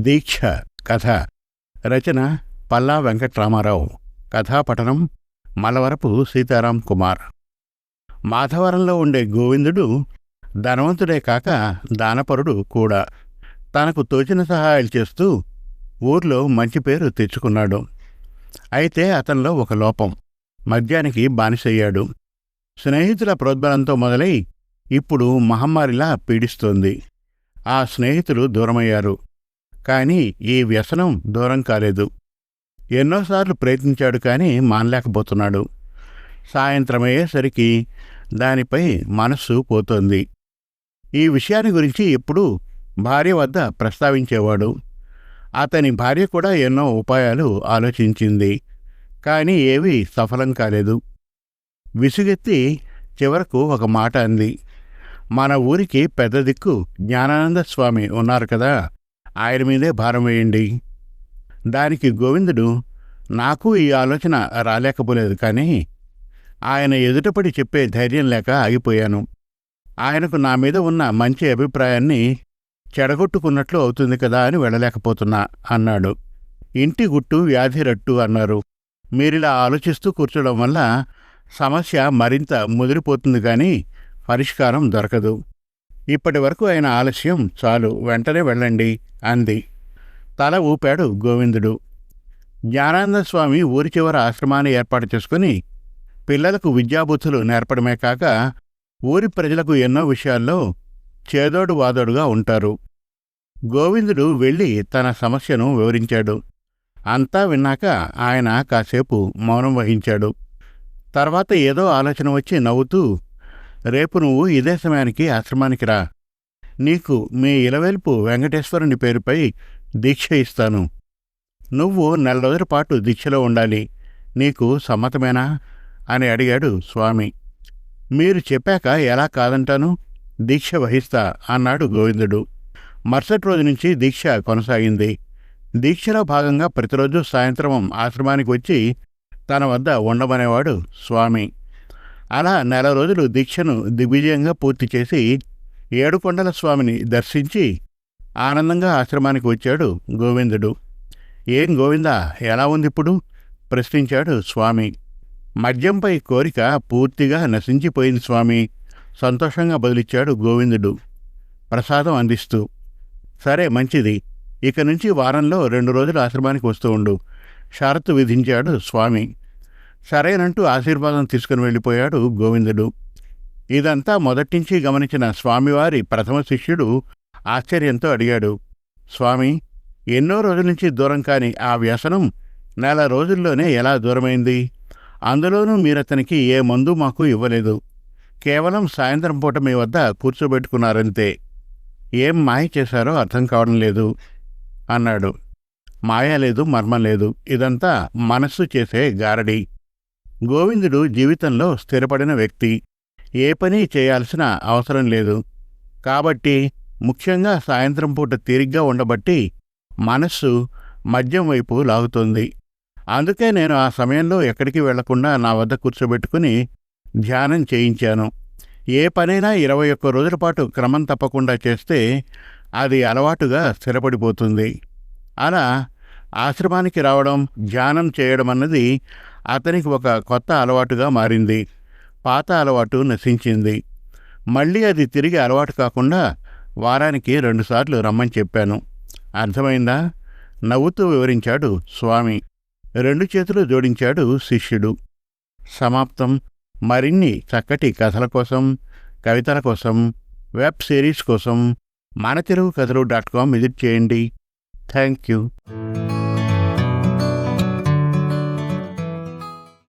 దీక్ష కథ రచన పల్లా వెంకట్రామారావు. కథాపఠనం మలవరపు సీతారాం కుమార్. మాధవరంలో ఉండే గోవిందుడు ధనవంతుడే కాక దానపరుడు కూడా. తనకు తోచిన సహాయాలు చేస్తూ ఊర్లో మంచి పేరు తెచ్చుకున్నాడు. అయితే అతనిలో ఒక లోపం. మద్యానికి బానిసయ్యాడు. స్నేహితుల ప్రోద్బలంతో మొదలై ఇప్పుడు మహమ్మారిలా పీడిస్తోంది. ఆ స్నేహితులు దూరమయ్యారు. కానీ ఈ వ్యసనం దూరం కాలేదు. ఎన్నోసార్లు ప్రయత్నించాడు కానీ మానలేకపోతున్నాడు. సాయంత్రమయ్యేసరికి దానిపై మనస్సు పోతోంది. ఈ విషయాన్ని గురించి ఎప్పుడూ భార్య వద్ద ప్రస్తావించేవాడు. అతని భార్య కూడా ఎన్నో ఉపాయాలు ఆలోచించింది. కానీ ఏవీ సఫలం కాలేదు. విసుగెత్తి చివరకు ఒక మాట అంది. మన ఊరికి పెద్ద దిక్కు జ్ఞానానంద స్వామి ఉన్నారు కదా. ఆయన మీదే భారం వేయండి. దానికి గోవిందుడు నాకు ఈ ఆలోచన రాలేకపోలేదు కానీ ఆయన ఎదుటపడి చెప్పే ధైర్యం లేక ఆగిపోయాను. ఆయనకు నా మీద ఉన్న మంచి అభిప్రాయాన్ని చెడగొట్టుకున్నట్లు అవుతుంది కదా అని వెళ్ళలేకపోతున్నా అన్నాడు. ఇంటి గుట్టు వ్యాధి రట్టు అన్నారు. మీరిలా ఆలోచిస్తూ కూర్చోడం వల్ల సమస్య మరింత ముదిరిపోతుంది కానీ పరిష్కారం దొరకదు. ఇప్పటి వరకు ఆయన ఆలస్యం చాలు వెంటనే వెళ్ళండి అంది. తల ఊపాడు గోవిందుడు. జ్ఞానానంద స్వామి ఊరి చివర ఆశ్రమాన్ని ఏర్పాటు చేసుకుని పిల్లలకు విద్యాబుద్ధులు నేర్పడమే కాక ఊరి ప్రజలకు ఎన్నో విషయాల్లో చేదోడు వాదోడుగా ఉంటారు. గోవిందుడు వెళ్ళి తన సమస్యను వివరించాడు. అంతా విన్నాక ఆయన కాసేపు మౌనం వహించాడు. తర్వాత ఏదో ఆలోచన వచ్చి నవ్వుతూ రేపు నువ్వు ఇదే సమయానికి ఆశ్రమానికి రా. నీకు మీ ఇలవెల్పు వెంకటేశ్వరుని పేరుపై దీక్ష ఇస్తాను. నువ్వు నెల రోజుల పాటు దీక్షలో ఉండాలి. నీకు సమ్మతమేనా? అని అడిగాడు స్వామి. మీరు చెప్పాక ఎలా కాదంటాను? దీక్ష వహిస్తా అన్నాడు గోవిందుడు. మరుసటి రోజు నుంచి దీక్ష కొనసాగింది. దీక్షలో భాగంగా ప్రతిరోజు సాయంత్రం ఆశ్రమానికి వచ్చి తన వద్ద ఉండమనేవాడు స్వామి. అలా నెల రోజులు దీక్షను దిగ్విజయంగా పూర్తి చేసి ఏడుకొండల స్వామిని దర్శించి ఆనందంగా ఆశ్రమానికి వచ్చాడు గోవిందుడు. ఏం గోవిందా ఎలా ఉంది ఇప్పుడు ప్రశ్నించాడు స్వామి. మద్యంపై కోరిక పూర్తిగా నశించిపోయింది స్వామి. సంతోషంగా బదిలిచ్చాడు గోవిందుడు. ప్రసాదం అందిస్తూ సరే మంచిది ఇక నుంచి వారంలో రెండు రోజులు ఆశ్రమానికి వస్తూ ఉండు. షరతు విధించాడు స్వామి. సరేనంటూ ఆశీర్వాదం తీసుకుని వెళ్ళిపోయాడు గోవిందుడు. ఇదంతా మొదటించి గమనించిన స్వామివారి ప్రథమ శిష్యుడు ఆశ్చర్యంతో అడిగాడు స్వామి ఎన్నో రోజుల నుంచి దూరం కాని ఆ వ్యసనం నెల రోజుల్లోనే ఎలా దూరమైంది? అందులోనూ మీరతనికి ఏ మందు మాకు ఇవ్వలేదు. కేవలం సాయంత్రం పూట మీ వద్ద కూర్చోబెట్టుకున్నారంతే. ఏం మాయ చేశారో అర్థం కావడం లేదు అన్నాడు. మాయ లేదు మర్మం లేదు. ఇదంతా మనస్సు చేసే గారడి. గోవిందుడు జీవితంలో స్థిరపడిన వ్యక్తి. ఏ పని చేయాల్సిన అవసరం లేదు. కాబట్టి ముఖ్యంగా సాయంత్రం పూట తీరిగ్గా ఉండబట్టి మనస్సు మద్యం వైపు లాగుతోంది. అందుకే నేను ఆ సమయంలో ఎక్కడికి వెళ్ళకుండా నా వద్ద కూర్చోబెట్టుకుని ధ్యానం చేయించాను. ఏ పనైనా ఇరవై ఒక్క రోజుల పాటు క్రమం తప్పకుండా చేస్తే అది అలవాటుగా స్థిరపడిపోతుంది. అలా ఆశ్రమానికి రావడం ధ్యానం చేయడం అన్నది అతనికి ఒక కొత్త అలవాటుగా మారింది. పాత అలవాటు నశించింది. మళ్ళీ అది తిరిగి అలవాటు కాకుండా వారానికి రెండుసార్లు రమ్మని చెప్పాను. అర్థమైందా? నవ్వుతూ వివరించాడు స్వామి. రెండు చేతులు జోడించాడు శిష్యుడు. సమాప్తం. మరిన్ని చక్కటి కథల కోసం కవితల కోసం వెబ్ సిరీస్ కోసం మన తెలుగు కథలు డాట్ కామ్ విజిట్ చేయండి. Thank you.